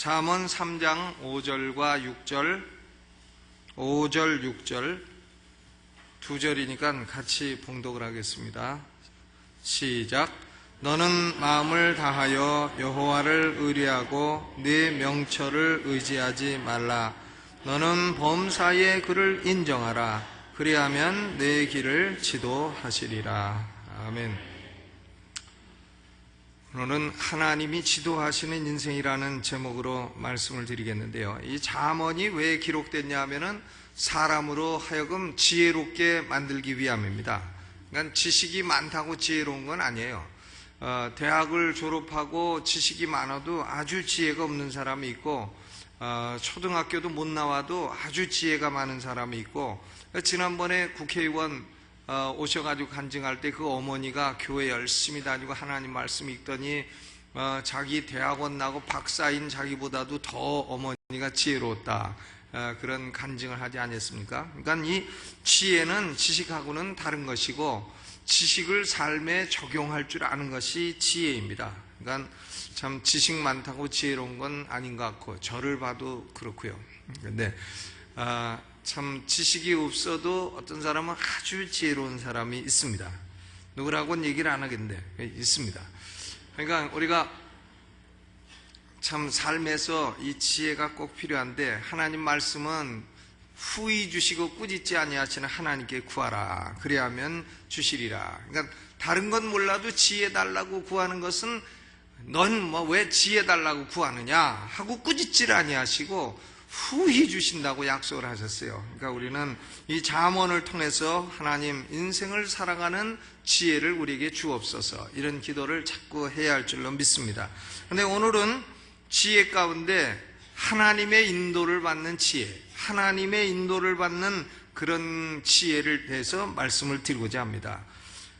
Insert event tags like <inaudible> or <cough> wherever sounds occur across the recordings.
잠언 3장 5절과 6절, 5절, 6절 두 절이니까 같이 봉독을 하겠습니다. 시작. 너는 마음을 다하여 여호와를 의뢰하고 네 명철을 의지하지 말라. 너는 범사의 그를 인정하라. 그리하면 내 길을 지도하시리라. 아멘. 오늘은 하나님이 지도하시는 인생이라는 제목으로 말씀을 드리겠는데요. 이 잠언이 왜 기록됐냐 하면은 사람으로 하여금 지혜롭게 만들기 위함입니다. 그러니까 지식이 많다고 지혜로운 건 아니에요. 어, 대학을 졸업하고 지식이 많아도 아주 지혜가 없는 사람이 있고 어, 초등학교도 못 나와도 아주 지혜가 많은 사람이 있고 지난번에 국회의원 어, 오셔가지고 간증할 때 그 어머니가 교회 열심히 다니고 하나님 말씀 읽더니 어, 자기 대학원 나고 박사인 자기보다도 더 어머니가 지혜로웠다. 어, 그런 간증을 하지 않았습니까? 그러니까 이 지혜는 지식하고는 다른 것이고 지식을 삶에 적용할 줄 아는 것이 지혜입니다. 그러니까 참 지식 많다고 지혜로운 건 아닌 것 같고 저를 봐도 그렇고요. 근데 아, 참 지식이 없어도 어떤 사람은 아주 지혜로운 사람이 있습니다. 누구라고는 얘기를 안 하겠는데 있습니다. 그러니까 우리가 참 삶에서 이 지혜가 꼭 필요한데 하나님 말씀은 후히 주시고 꾸짖지 아니하시는 하나님께 구하라. 그래야면 주시리라. 그러니까 다른 건 몰라도 지혜 달라고 구하는 것은 넌 뭐 왜 지혜 달라고 구하느냐 하고 꾸짖지를 아니하시고 후히 주신다고 약속을 하셨어요. 그러니까 우리는 이 잠언을 통해서 하나님 인생을 살아가는 지혜를 우리에게 주옵소서 이런 기도를 자꾸 해야 할 줄로 믿습니다. 근데 오늘은 지혜 가운데 하나님의 인도를 받는 지혜, 하나님의 인도를 받는 그런 지혜를 대해서 말씀을 드리고자 합니다.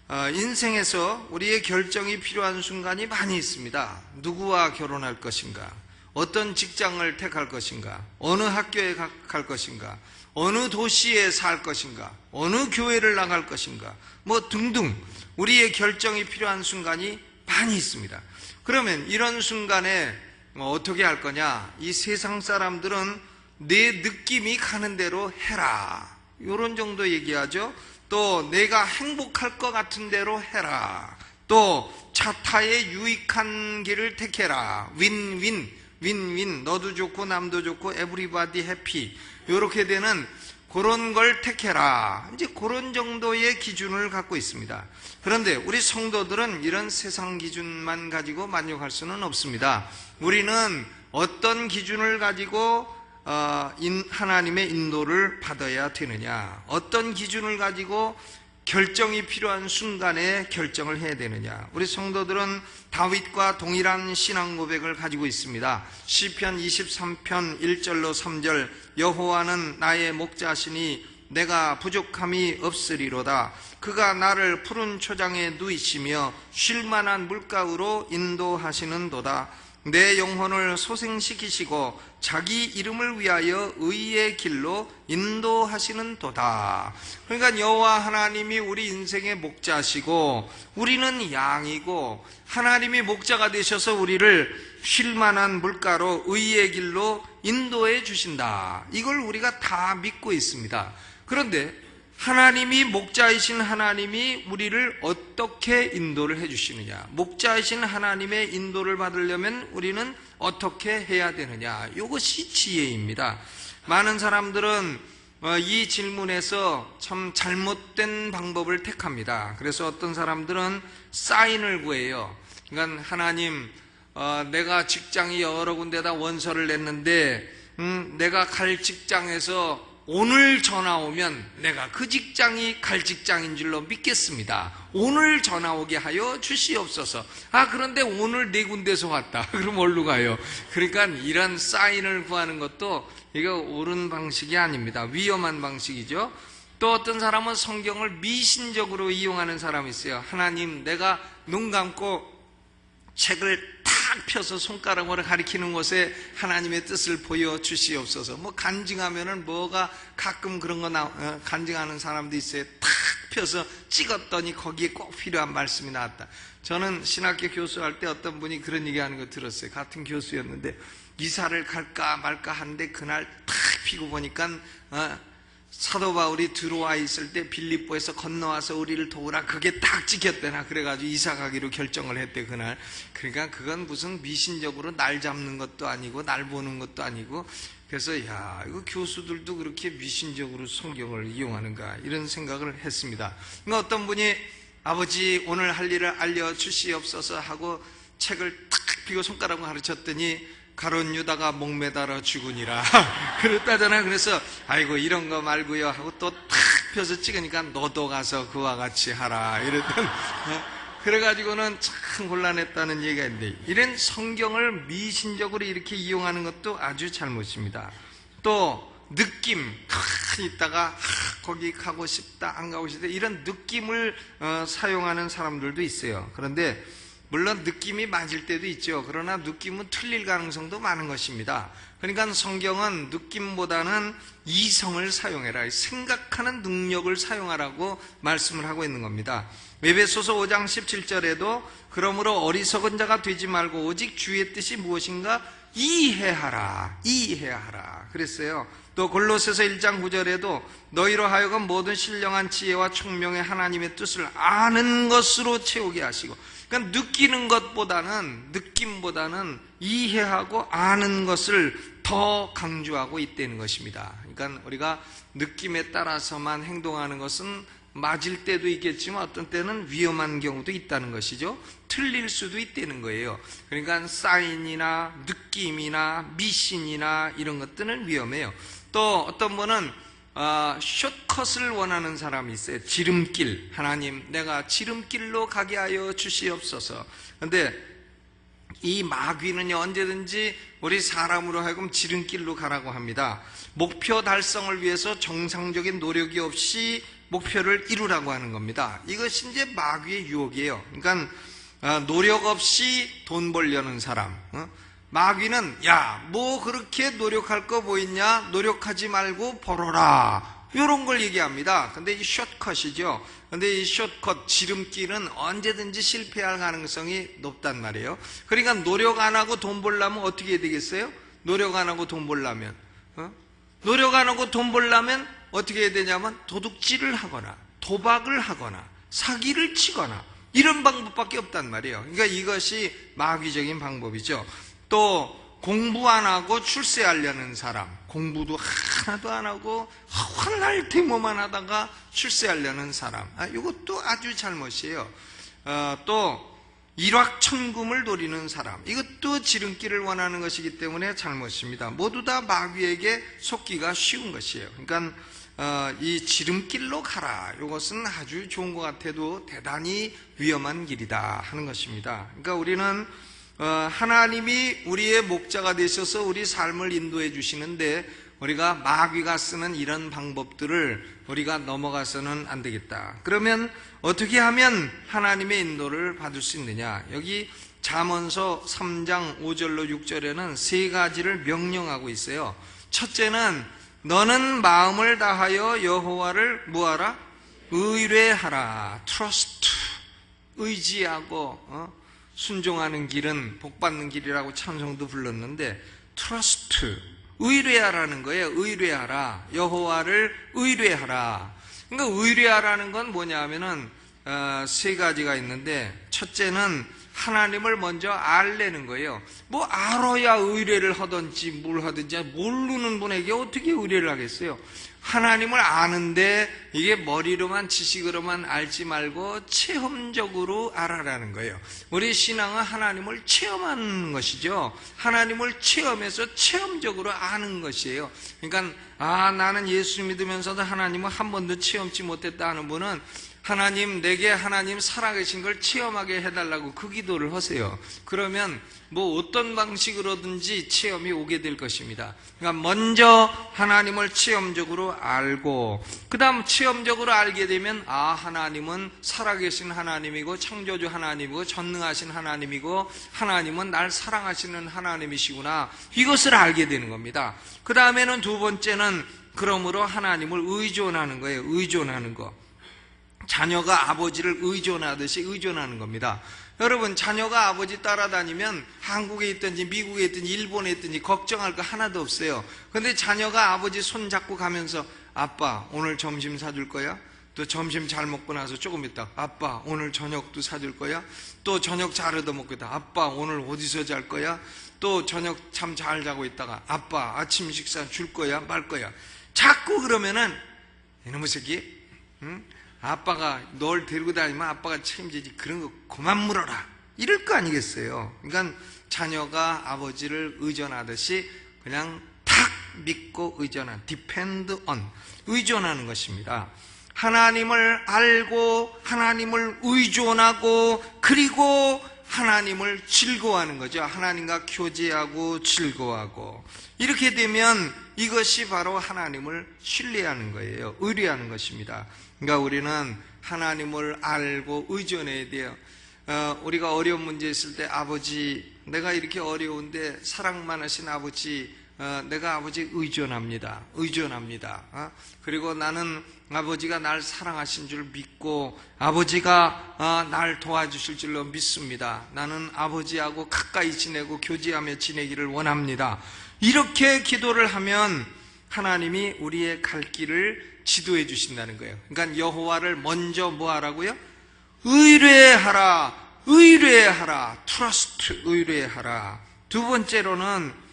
어, 인생에서 우리의 결정이 필요한 순간이 많이 있습니다. 누구와 결혼할 것인가? 어떤 직장을 택할 것인가? 어느 학교에 갈 것인가? 어느 도시에 살 것인가? 어느 교회를 나갈 것인가? 뭐 등등 우리의 결정이 필요한 순간이 많이 있습니다. 그러면 이런 순간에 뭐 어떻게 할 거냐? 이 세상 사람들은 내 느낌이 가는 대로 해라. 이런 정도 얘기하죠. 또 내가 행복할 것 같은 대로 해라. 또 차타에 유익한 길을 택해라. 윈윈. 윈윈 너도 좋고 남도 좋고 에브리바디 해피 이렇게 되는 그런 걸 택해라. 이제 그런 정도의 기준을 갖고 있습니다. 그런데 우리 성도들은 이런 세상 기준만 가지고 만족할 수는 없습니다. 우리는 어떤 기준을 가지고 어, 하나님의 인도를 받아야 되느냐. 어떤 기준을 가지고 결정이 필요한 순간에 결정을 해야 되느냐? 우리 성도들은 다윗과 동일한 신앙 고백을 가지고 있습니다. 시편 23편 1절로 3절 여호와는 나의 목자시니 내가 부족함이 없으리로다. 그가 나를 푸른 초장에 누이시며 쉴 만한 물가으로 인도하시는도다. 내 영혼을 소생시키시고 자기 이름을 위하여 의의 길로 인도하시는 도다. 그러니까 여호와 하나님이 우리 인생의 목자시고 우리는 양이고 하나님이 목자가 되셔서 우리를 쉴 만한 물가로 의의 길로 인도해 주신다. 이걸 우리가 다 믿고 있습니다. 그런데 하나님이 목자이신 하나님이 우리를 어떻게 인도를 해 주시느냐. 목자이신 하나님의 인도를 받으려면 우리는 어떻게 해야 되느냐. 이것이 지혜입니다. 많은 사람들은 어, 이 질문에서 참 잘못된 방법을 택합니다. 그래서 어떤 사람들은 사인을 구해요. 그러니까 하나님, 어, 내가 직장이 여러 군데다 원서를 냈는데, 음, 내가 갈 직장에서 오늘 전화 오면 내가 그 직장이 갈 직장인 줄로 믿겠습니다. 오늘 전화 오게 하여 주시옵소서. 아, 그런데 오늘 네 군데서 왔다. <laughs> 그럼 어디로 가요? 그러니까 이런 사인을 구하는 것도 이거 옳은 방식이 아닙니다. 위험한 방식이죠. 또 어떤 사람은 성경을 미신적으로 이용하는 사람이 있어요. 하나님, 내가 눈 감고 책을 탁 펴서 손가락으로 가리키는 곳에 하나님의 뜻을 보여 주시옵소서. 뭐 간증하면은 뭐가 가끔 그런 거 나, 어, 간증하는 사람도 있어요. 탁 펴서 찍었더니 거기에 꼭 필요한 말씀이 나왔다. 저는 신학교 교수할 때 어떤 분이 그런 얘기 하는 거 들었어요. 같은 교수였는데 이사를 갈까 말까 하는데 그날 탁 피고 보니까 어, 사도 바울이 들어와 있을 때 빌립보에서 건너와서 우리를 도우라. 그게 딱 찍혔대나. 그래가지고 이사 가기로 결정을 했대 그날. 그러니까 그건 무슨 미신적으로 날 잡는 것도 아니고 날 보는 것도 아니고. 그래서 야 이거 교수들도 그렇게 미신적으로 성경을 이용하는가 이런 생각을 했습니다. 그러니까 어떤 분이 아버지 오늘 할 일을 알려주시옵소서 하고 책을 탁 펴고 손가락을 가르쳤더니 가론 유다가 목매달아 죽으니라. <laughs> 그랬다잖아요 그래서 아이고 이런 거 말고요. 하고 또 탁 펴서 찍으니까 너도 가서 그와 같이 하라. 이랬던 어? 그래가지고는 참 곤란했다는 얘기가 있는데 이런 성경을 미신적으로 이렇게 이용하는 것도 아주 잘못입니다. 또 느낌 하, 있다가 하, 거기 가고 싶다 안 가고 싶다 이런 느낌을 어, 사용하는 사람들도 있어요. 그런데 물론 느낌이 맞을 때도 있죠. 그러나 느낌은 틀릴 가능성도 많은 것입니다. 그러니까 성경은 느낌보다는 이성을 사용해라. 생각하는 능력을 사용하라고 말씀을 하고 있는 겁니다. 에베소서 5장 17절에도 그러므로 어리석은 자가 되지 말고 오직 주의 뜻이 무엇인가 이해하라. 이해하라. 그랬어요. 또 골로새서 1장 9절에도 너희로 하여금 모든 신령한 지혜와 총명의 하나님의 뜻을 아는 것으로 채우게 하시고 그러니까 느끼는 것보다는 느낌보다는 이해하고 아는 것을 더 강조하고 있다는 것입니다. 그러니까 우리가 느낌에 따라서만 행동하는 것은 맞을 때도 있겠지만 어떤 때는 위험한 경우도 있다는 것이죠. 틀릴 수도 있다는 거예요. 그러니까 사인이나 느낌이나 미신이나 이런 것들은 위험해요. 또 어떤 분은 어, 숏컷을 원하는 사람이 있어요. 지름길. 하나님, 내가 지름길로 가게 하여 주시옵소서. 근데 이 마귀는요, 언제든지 우리 사람으로 하여금 지름길로 가라고 합니다. 목표 달성을 위해서 정상적인 노력이 없이 목표를 이루라고 하는 겁니다. 이것이 이제 마귀의 유혹이에요. 그러니까 어, 노력 없이 돈 벌려는 사람. 어? 마귀는 야 뭐 그렇게 노력할 거뭐 있냐 노력하지 말고 벌어라 이런 걸 얘기합니다 근데 이 숏컷이죠 근데 이 숏컷 지름길은 언제든지 실패할 가능성이 높단 말이에요 그러니까 노력 안 하고 돈 벌려면 어떻게 해야 되겠어요? 노력 안 하고 돈 벌려면 어? 노력 안 하고 돈 벌려면 어떻게 해야 되냐면 도둑질을 하거나 도박을 하거나 사기를 치거나 이런 방법밖에 없단 말이에요 그러니까 이것이 마귀적인 방법이죠 또 공부 안 하고 출세하려는 사람, 공부도 하나도 안 하고 헛날 데모만 하다가 출세하려는 사람, 아, 이것도 아주 잘못이에요. 어, 또 일확천금을 노리는 사람, 이것도 지름길을 원하는 것이기 때문에 잘못입니다. 모두 다 마귀에게 속기가 쉬운 것이에요. 그러니까 어, 이 지름길로 가라. 이것은 아주 좋은 것 같아도 대단히 위험한 길이다 하는 것입니다. 그러니까 우리는 어, 하나님이 우리의 목자가 되셔서 우리 삶을 인도해 주시는데 우리가 마귀가 쓰는 이런 방법들을 우리가 넘어가서는 안 되겠다. 그러면 어떻게 하면 하나님의 인도를 받을 수 있느냐? 여기 잠언서 3장 5절로 6절에는 세 가지를 명령하고 있어요. 첫째는 너는 마음을 다하여 여호와를 뭐하라? 의뢰하라. 트러스트. 의지하고 어? 순종하는 길은 복받는 길이라고 찬송도 불렀는데 트러스트 의뢰하라는 거예요. 의뢰하라. 여호와를 의뢰하라. 그러니까 의뢰하라는 건 뭐냐면은 어, 세 가지가 있는데 첫째는 하나님을 먼저 알래는 거예요. 뭐 알아야 의뢰를 하든지 뭘 하든지 모르는 분에게 어떻게 의뢰를 하겠어요? 하나님을 아는데 이게 머리로만 지식으로만 알지 말고 체험적으로 알아라는 거예요. 우리 신앙은 하나님을 체험하는 것이죠. 하나님을 체험해서 체험적으로 아는 것이에요. 그러니까 아 나는 예수 믿으면서도 하나님을 한 번도 체험치 못했다 하는 분은 하나님 내게 하나님 살아계신 걸 체험하게 해달라고 그 기도를 하세요. 그러면 뭐 어떤 방식으로든지 체험이 오게 될 것입니다. 그러니까 먼저 하나님을 체험적으로 알고 그 다음 체험적으로 알게 되면 아 하나님은 살아계신 하나님이고 창조주 하나님이고 전능하신 하나님이고 하나님은 날 사랑하시는 하나님이시구나 이것을 알게 되는 겁니다. 그 다음에는 두 번째는 그러므로 하나님을 의존하는 거예요. 의존하는 거. 자녀가 아버지를 의존하듯이 의존하는 겁니다. 여러분 자녀가 아버지 따라다니면 한국에 있든지 미국에 있든지 일본에 있든지 걱정할 거 하나도 없어요. 근데 자녀가 아버지 손 잡고 가면서 아빠 오늘 점심 사줄 거야? 또 점심 잘 먹고 나서 조금 있다 아빠 오늘 저녁도 사줄 거야? 또 저녁 잘 얻어 먹고 있다 아빠 오늘 어디서 잘 거야? 또 저녁 참 잘 자고 있다가 아빠 아침 식사 줄 거야 말 거야 자꾸 그러면은 이놈의 새끼 응? 아빠가 널 데리고 다니면 아빠가 책임지지. 그런 거 그만 물어라. 이럴 거 아니겠어요. 그러니까 자녀가 아버지를 의존하듯이 그냥 탁 믿고 의존한 depend on 의존하는 것입니다. 하나님을 알고 하나님을 의존하고 그리고 하나님을 즐거워하는 거죠. 하나님과 교제하고 즐거워하고. 이렇게 되면 이것이 바로 하나님을 신뢰하는 거예요. 의뢰하는 것입니다. 그러니까 우리는 하나님을 알고 의존해야 돼요. 어, 우리가 어려운 문제 있을 때 아버지, 내가 이렇게 어려운데 사랑만 하신 아버지, 어, 내가 아버지 의존합니다. 의존합니다. 어? 그리고 나는 아버지가 날 사랑하신 줄 믿고 아버지가 어, 날 도와주실 줄로 믿습니다. 나는 아버지하고 가까이 지내고 교제하며 지내기를 원합니다. 이렇게 기도를 하면 하나님이 우리의 갈 길을 지도해 주신다는 거예요. 그러니까 여호와를 먼저 뭐 하라고요? 의뢰하라. 의뢰하라. 트러스트 의뢰하라. 두 번째로는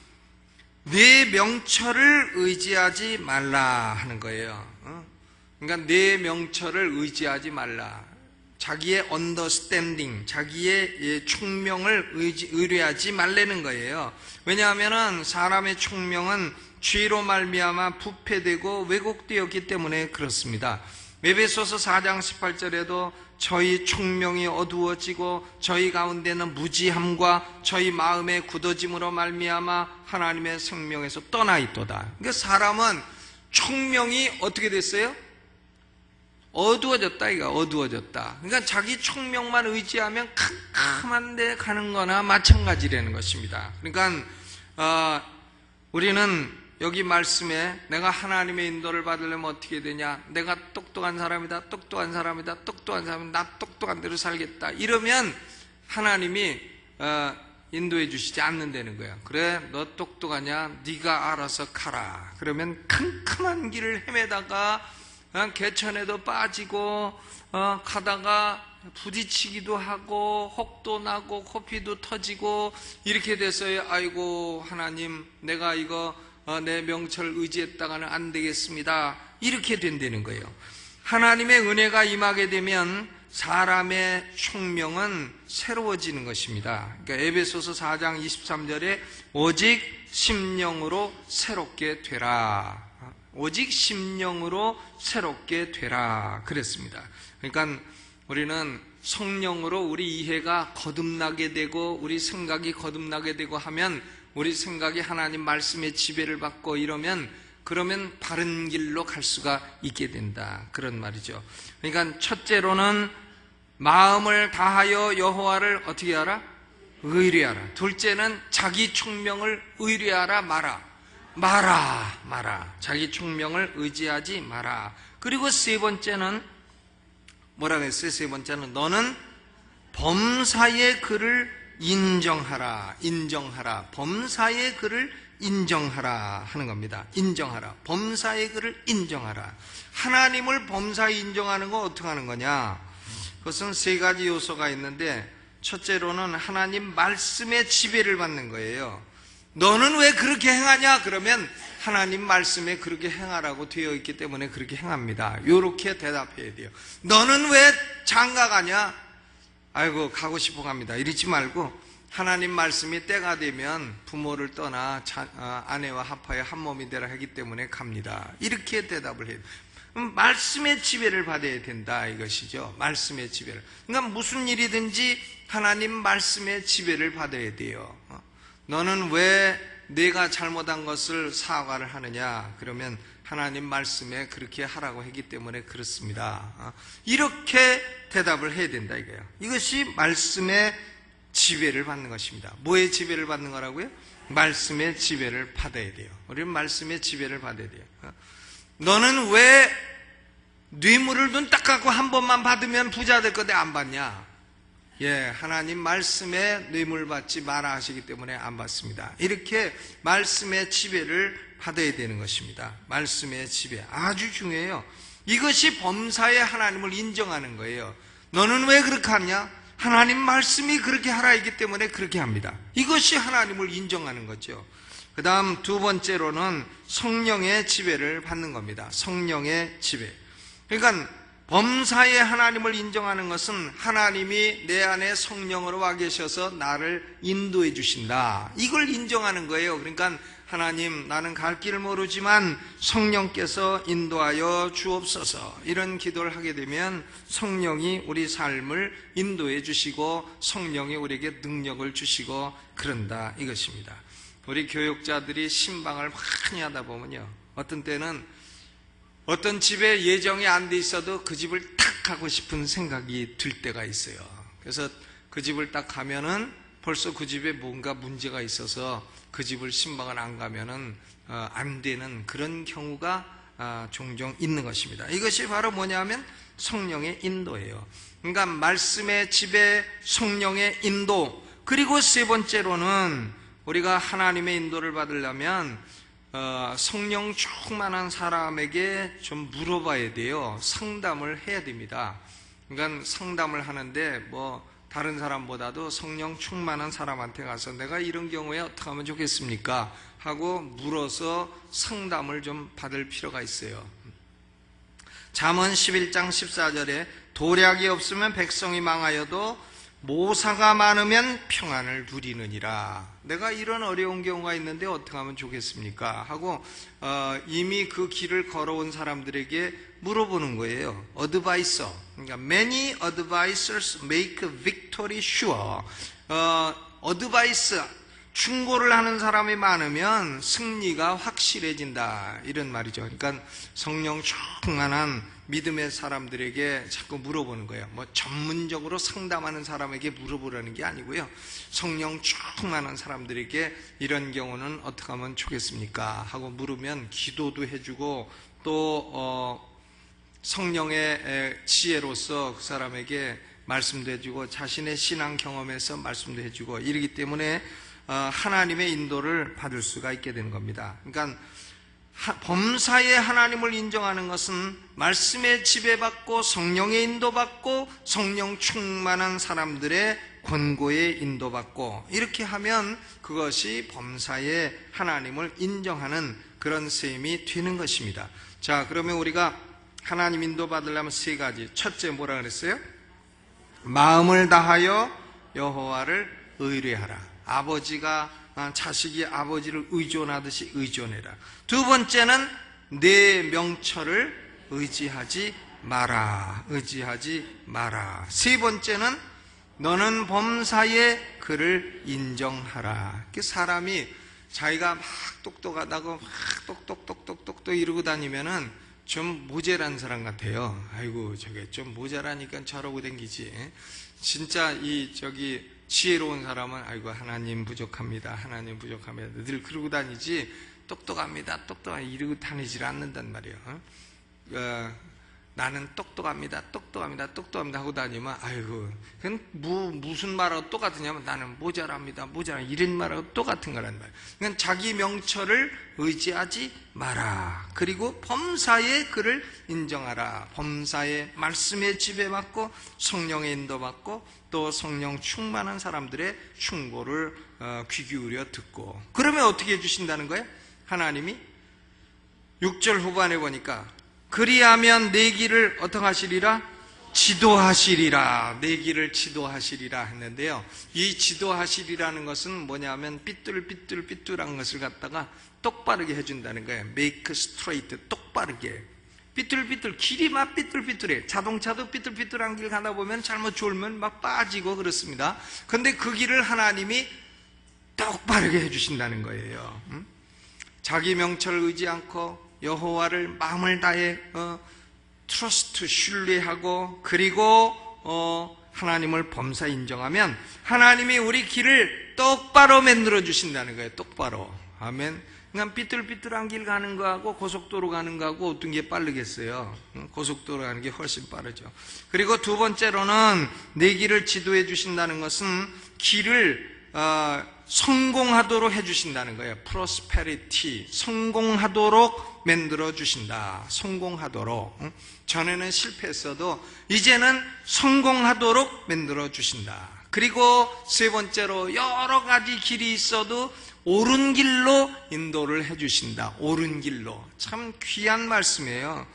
내 명철을 의지하지 말라 하는 거예요. 어? 그러니까 내 명철을 의지하지 말라. 자기의 언더스탠딩, 자기의 총명을 의지, 의뢰하지 말라는 거예요. 왜냐하면은 사람의 총명은 죄로 말미암아 부패되고 왜곡되었기 때문에 그렇습니다. 에베소서 4장 18절에도 저희 총명이 어두워지고 저희 가운데는 무지함과 저희 마음의 굳어짐으로 말미암아 하나님의 생명에서 떠나 있도다. 그러니까 사람은 총명이 어떻게 됐어요? 어두워졌다 이가 어두워졌다. 그러니까 자기 총명만 의지하면 캄캄한 데 가는 거나 마찬가지라는 것입니다. 그러니까 어, 우리는 여기 말씀에 내가 하나님의 인도를 받으려면 어떻게 되냐? 내가 똑똑한 사람이다, 똑똑한 사람이다, 똑똑한 사람이다, 나 똑똑한 대로 살겠다. 이러면 하나님이 어, 인도해 주시지 않는다는 거야. 그래, 너 똑똑하냐? 네가 알아서 가라. 그러면 캄캄한 길을 헤매다가 어, 개천에도 빠지고 어, 가다가 부딪히기도 하고 혹도 나고 코피도 터지고 이렇게 돼서요. 아이고 하나님, 내가 이거 어, 내 명철 의지했다가는 안 되겠습니다. 이렇게 된다는 거예요. 하나님의 은혜가 임하게 되면 사람의 총명은 새로워지는 것입니다. 그러니까 에베소서 4장 23절에 오직 심령으로 새롭게 되라. 오직 심령으로 새롭게 되라. 그랬습니다. 그러니까 우리는 성령으로 우리 이해가 거듭나게 되고 우리 생각이 거듭나게 되고 하면 우리 생각이 하나님 말씀의 지배를 받고 이러면 그러면 바른 길로 갈 수가 있게 된다. 그런 말이죠. 그러니까 첫째로는 마음을 다하여 여호와를 어떻게 하라? 의뢰하라. 둘째는 자기 총명을 의뢰하라 마라. 마라 마라. 자기 총명을 의지하지 마라. 그리고 세 번째는 뭐라고 했어요? 세 번째는 너는 범사의 글을 인정하라, 인정하라. 범사의 글을 인정하라 하는 겁니다. 인정하라. 범사의 글을 인정하라. 하나님을 범사 인정하는 건 어떻게 하는 거냐? 그것은 세 가지 요소가 있는데 첫째로는 하나님 말씀의 지배를 받는 거예요. 너는 왜 그렇게 행하냐? 그러면 하나님 말씀에 그렇게 행하라고 되어 있기 때문에 그렇게 행합니다. 이렇게 대답해야 돼요. 너는 왜 장가 가냐? 아이고 가고 싶어 갑니다. 이러지 말고 하나님 말씀이 때가 되면 부모를 떠나 자, 어, 아내와 합하여 한 몸이 되라 하기 때문에 갑니다. 이렇게 대답을 해요. 음, 말씀의 지배를 받아야 된다 이것이죠. 말씀의 지배를. 그러니까 무슨 일이든지 하나님 말씀의 지배를 받아야 돼요. 어? 너는 왜 내가 잘못한 것을 사과를 하느냐? 그러면 하나님 말씀에 그렇게 하라고 했기 때문에 그렇습니다. 어? 이렇게 대답을 해야 된다 이거예요. 이것이 말씀의 지배를 받는 것입니다. 뭐의 지배를 받는 거라고요? 말씀의 지배를 받아야 돼요. 우리는 말씀의 지배를 받아야 돼요. 어? 너는 왜 뇌물을 눈 딱 감고 한 번만 받으면 부자 될 건데 안 받냐? 예, 하나님 말씀에 뇌물 받지 마라 하시기 때문에 안 받습니다. 이렇게 말씀의 지배를 받아야 되는 것입니다. 말씀의 지배. 아주 중요해요. 이것이 범사에 하나님을 인정하는 거예요. 너는 왜 그렇게 하냐? 하나님 말씀이 그렇게 하라 했기 때문에 그렇게 합니다. 이것이 하나님을 인정하는 거죠. 그 다음 두 번째로는 성령의 지배를 받는 겁니다. 성령의 지배. 그러니까 범사에 하나님을 인정하는 것은 하나님이 내 안에 성령으로 와 계셔서 나를 인도해 주신다. 이걸 인정하는 거예요. 그러니까 하나님 나는 갈 길을 모르지만 성령께서 인도하여 주옵소서 이런 기도를 하게 되면 성령이 우리 삶을 인도해 주시고 성령이 우리에게 능력을 주시고 그런다 이것입니다. 우리 교육자들이 신방을 많이 하다 보면요. 어떤 때는 어떤 집에 예정이 안 돼 있어도 그 집을 탁 가고 싶은 생각이 들 때가 있어요. 그래서 그 집을 딱 가면은 벌써 그 집에 뭔가 문제가 있어서 그 집을 신방을 안 가면은 어, 안 되는 그런 경우가 아, 종종 있는 것입니다. 이것이 바로 뭐냐면 성령의 인도예요. 그러니까 말씀의 집에 성령의 인도 그리고 세 번째로는 우리가 하나님의 인도를 받으려면 어, 성령 충만한 사람에게 좀 물어봐야 돼요. 상담을 해야 됩니다. 그러니까 상담을 하는데 뭐 다른 사람보다도 성령 충만한 사람한테 가서 내가 이런 경우에 어떻게 하면 좋겠습니까? 하고 물어서 상담을 좀 받을 필요가 있어요. 잠언 11장 14절에 도략이 없으면 백성이 망하여도 모사가 많으면 평안을 누리느니라. 내가 이런 어려운 경우가 있는데 어떻게 하면 좋겠습니까? 하고 어, 이미 그 길을 걸어온 사람들에게 물어보는 거예요. 어드바이서. 그러니까 many advisors make victory sure. 어, 어드바이스 충고를 하는 사람이 많으면 승리가 확실해진다. 이런 말이죠. 그러니까 성령 충만한 믿음의 사람들에게 자꾸 물어보는 거예요. 뭐 전문적으로 상담하는 사람에게 물어보라는 게 아니고요. 성령 충만한 사람들에게 이런 경우는 어떻게 하면 좋겠습니까? 하고 물으면 기도도 해주고 또 어, 성령의 지혜로서 그 사람에게 말씀도 해주고 자신의 신앙 경험에서 말씀도 해주고 이러기 때문에 어, 하나님의 인도를 받을 수가 있게 되는 겁니다. 그러니까 범사에 하나님을 인정하는 것은 말씀에 지배받고 성령의 인도받고 성령 충만한 사람들의 권고에 인도받고 이렇게 하면 그것이 범사에 하나님을 인정하는 그런 셈이 되는 것입니다. 자, 그러면 우리가 하나님 인도받으려면 세 가지. 첫째 뭐라 그랬어요? 마음을 다하여 여호와를 의뢰하라. 아버지가 아, 자식이 아버지를 의존하듯이 의존해라. 두 번째는 내 명철을 의지하지 마라. 의지하지 마라. 세 번째는 너는 범사에 그를 인정하라. 그 사람이 자기가 막 똑똑하다고 막 똑똑똑똑똑똑 이러고 다니면은 좀 모자란 사람 같아요. 아이고 저게 좀 모자라니까 저러고 댕기지. 진짜 이 저기 지혜로운 사람은 아이고 하나님 부족합니다. 하나님 부족합니다. 늘 그러고 다니지 똑똑합니다. 똑똑하 이러고 다니질 않는단 말이에요. 어? 어, 나는 똑똑합니다. 똑똑합니다. 똑똑합니다 하고 다니면 아이고 그건 무, 무슨 말하고 똑같으냐면 나는 모자랍니다. 모자라 이런 말하고 똑같은 거란 말이에요. 그러니까 자기 명철을 의지하지 마라. 그리고 범사에 그를 인정하라. 범사에 말씀에 지배받고 성령의 인도받고 또 성령 충만한 사람들의 충고를 어, 귀 기울여 듣고 그러면 어떻게 해주신다는 거예요? 하나님이 6절 후반에 보니까 그리하면 내 길을 어떻게 하시리라? 지도하시리라. 내 길을 지도하시리라 했는데요. 이 지도하시리라는 것은 뭐냐면 삐뚤삐뚤삐뚤한 것을 갖다가 똑바르게 해준다는 거예요. make straight. 똑바르게. 삐뚤삐뚤 길이 막 삐뚤삐뚤해 자동차도 삐뚤삐뚤한 길 가다 보면 잘못 졸면 막 빠지고 그렇습니다 근데 그 길을 하나님이 똑바르게 해주신다는 거예요 음? 자기 명철을 의지 않고 여호와를 마음을 다해 어, 트러스트 신뢰하고 그리고 어, 하나님을 범사 인정하면 하나님이 우리 길을 똑바로 만들어 주신다는 거예요 똑바로 아멘 그냥 삐뚤삐뚤한 길 가는 거하고 고속도로 가는 거하고 어떤 게 빠르겠어요? 응, 고속도로 가는 게 훨씬 빠르죠. 그리고 두 번째로는 내 길을 지도해 주신다는 것은 길을 어, 성공하도록 해주신다는 거예요. 프로스페리티 성공하도록 만들어 주신다. 성공하도록 응? 전에는 실패했어도 이제는 성공하도록 만들어 주신다. 그리고 세 번째로 여러 가지 길이 있어도 옳은 길로 인도를 해주신다. 옳은 길로. 참 귀한 말씀이에요.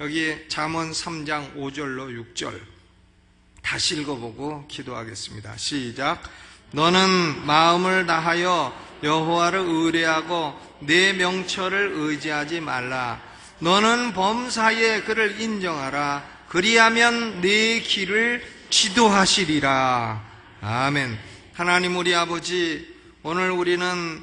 여기 잠언 3장 5절로 6절. 다시 읽어보고 기도하겠습니다. 시작. 너는 마음을 다하여 여호와를 의뢰하고 내 명철을 의지하지 말라. 너는 범사에 그를 인정하라. 그리하면 내 길을 지도하시리라. 아멘. 하나님 우리 아버지, 오늘 우리는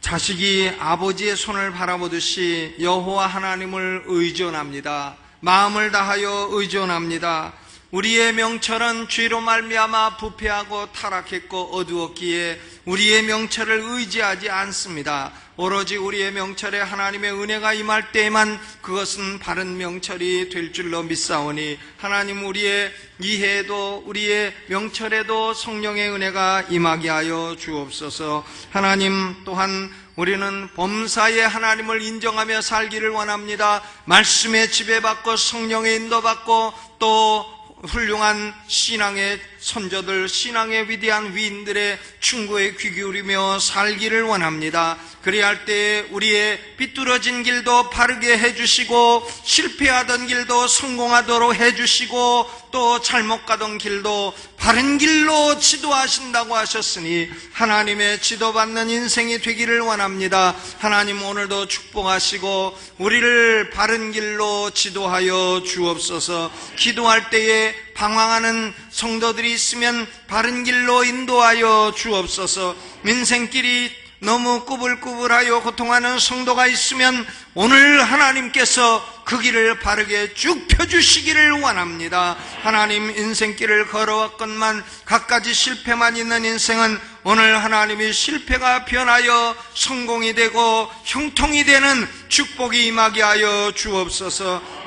자식이 아버지의 손을 바라보듯이 여호와 하나님을 의존합니다. 마음을 다하여 의존합니다. 우리의 명철은 죄로 말미암아 부패하고 타락했고 어두웠기에 우리의 명철을 의지하지 않습니다. 오로지 우리의 명철에 하나님의 은혜가 임할 때에만 그것은 바른 명철이 될 줄로 믿사오니 하나님 우리의 이해에도 우리의 명철에도 성령의 은혜가 임하게 하여 주옵소서. 하나님 또한 우리는 범사에 하나님을 인정하며 살기를 원합니다. 말씀에 지배받고 성령의 인도받고 또 훌륭한 신앙의 선조들, 신앙의 위대한 위인들의 충고에 귀 기울이며 살기를 원합니다. 그래야 할때 우리의 삐뚤어진 길도 바르게 해주시고 실패하던 길도 성공하도록 해주시고 또 잘못 가던 길도 바른 길로 지도하신다고 하셨으니 하나님의 지도받는 인생이 되기를 원합니다. 하나님 오늘도 축복하시고 우리를 바른 길로 지도하여 주옵소서 기도할 때에 방황하는 성도들이 있으면 바른 길로 인도하여 주옵소서 인생길이 너무 꾸불꾸불하여 고통하는 성도가 있으면 오늘 하나님께서 그 길을 바르게 쭉 펴주시기를 원합니다. 하나님 인생길을 걸어왔건만 갖가지 실패만 있는 인생은 오늘 하나님이 실패가 변하여 성공이 되고 형통이 되는 축복이 임하게 하여 주옵소서.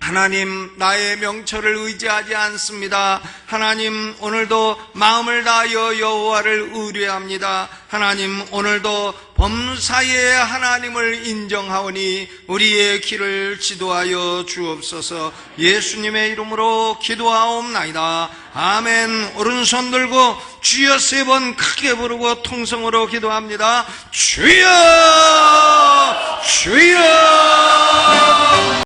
하나님 나의 명철을 의지하지 않습니다. 하나님 오늘도 마음을 다하여 여호와를 의뢰합니다. 하나님 오늘도 범사에 하나님을 인정하오니 우리의 길을 지도하여 주옵소서. 예수님의 이름으로 기도하옵나이다. 아멘. 오른손 들고 주여 세 번 크게 부르고 통성으로 기도합니다. 주여 주여